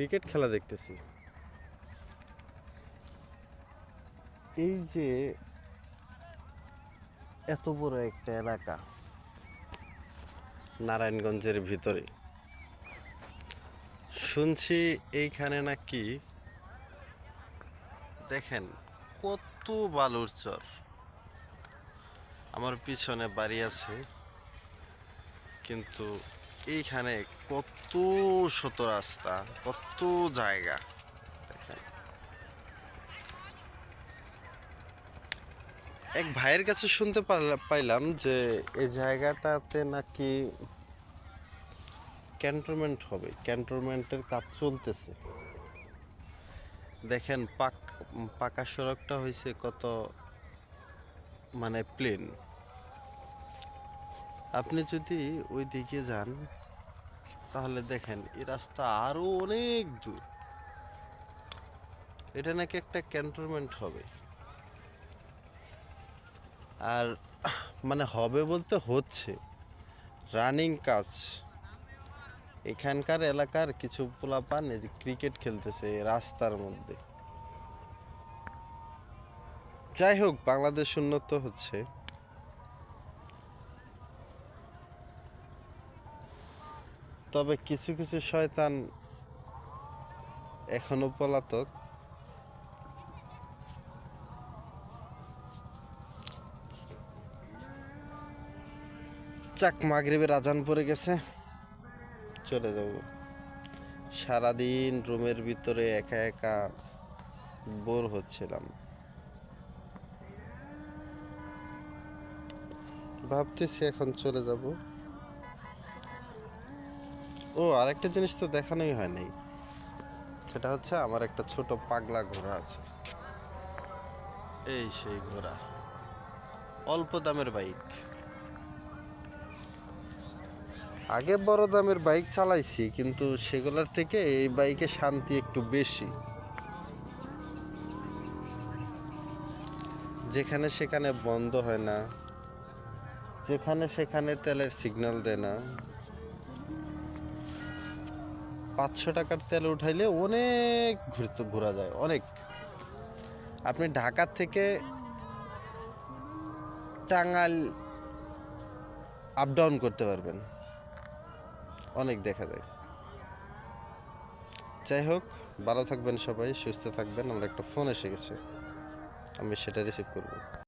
Cricket খেলা দেখতেছি। এই যে এত বড় একটা এলাকা, নারায়ণগঞ্জের ভিতরে। শুনছি এইখানে নাকি দেখেন কত বালুর চর। আমার পিছনে বাড়ি আছে, কিন্তু এইখানে কত শত রাস্তা, কত জায়গা। এক ভাইয়ের কাছে শুনতে পাইলাম যে এই জায়গাটাতে নাকি ক্যান্টনমেন্ট হবে, ক্যান্টনমেন্টের কাজ চলতেছে। দেখেন, পাক, পাকা সড়কটা হয়েছে কত মানে প্লেন। আপনি যদি ওই দিকে যান তাহলে দেখেন, এই রাস্তা আরও অনেক দূর। এটা নাকি একটা ক্যান্টনমেন্ট হবে। আর মানে হবে বলতে হচ্ছে, রানিং কাজ। এখানকার এলাকার কিছু পোলাপান যে ক্রিকেট খেলতেছে রাস্তার মধ্যে। যাই হোক, বাংলাদেশ উন্নত হচ্ছে। তবে কিছু কিছু শয়তান এখনও পলাতক। চাক মাগরিবের আজান পড়ে গেছে। চলে যাব। সারাদিন রুমের ভিতরে একা একা বোর হচ্ছিলাম। ভাবতেছি এখন চলে যাব। ও, আরেকটা জিনিস তো দেখানোই হয় নাই সেটা হচ্ছে আমার একটা ছোট পাগলা ঘোড়া আছে। এই সেই ঘোড়া। অল্প দামের বাইক। আগে বড় দামের বাইক চালাইছি, কিন্তু সেগুলোর থেকে এই বাইকে শান্তি একটু বেশি। যেখানে সেখানে বন্ধ হয় না। যেখানে সেখানে তেলের সিগন্যাল দেয় না। পাঁচশো টাকার তেল উঠাইলে অনেক ঘুরতে ঘোরা যায়, অনেক। আপনি ঢাকা থেকে টাঙ্গাইল আপ ডাউন করতে পারবেন। অনেক দেখা যায়। যাই হোক, ভালো থাকবেন সবাই, সুস্থ থাকবেন। আমার একটা ফোন এসে গেছে। আমি সেটা রিসিভ করব।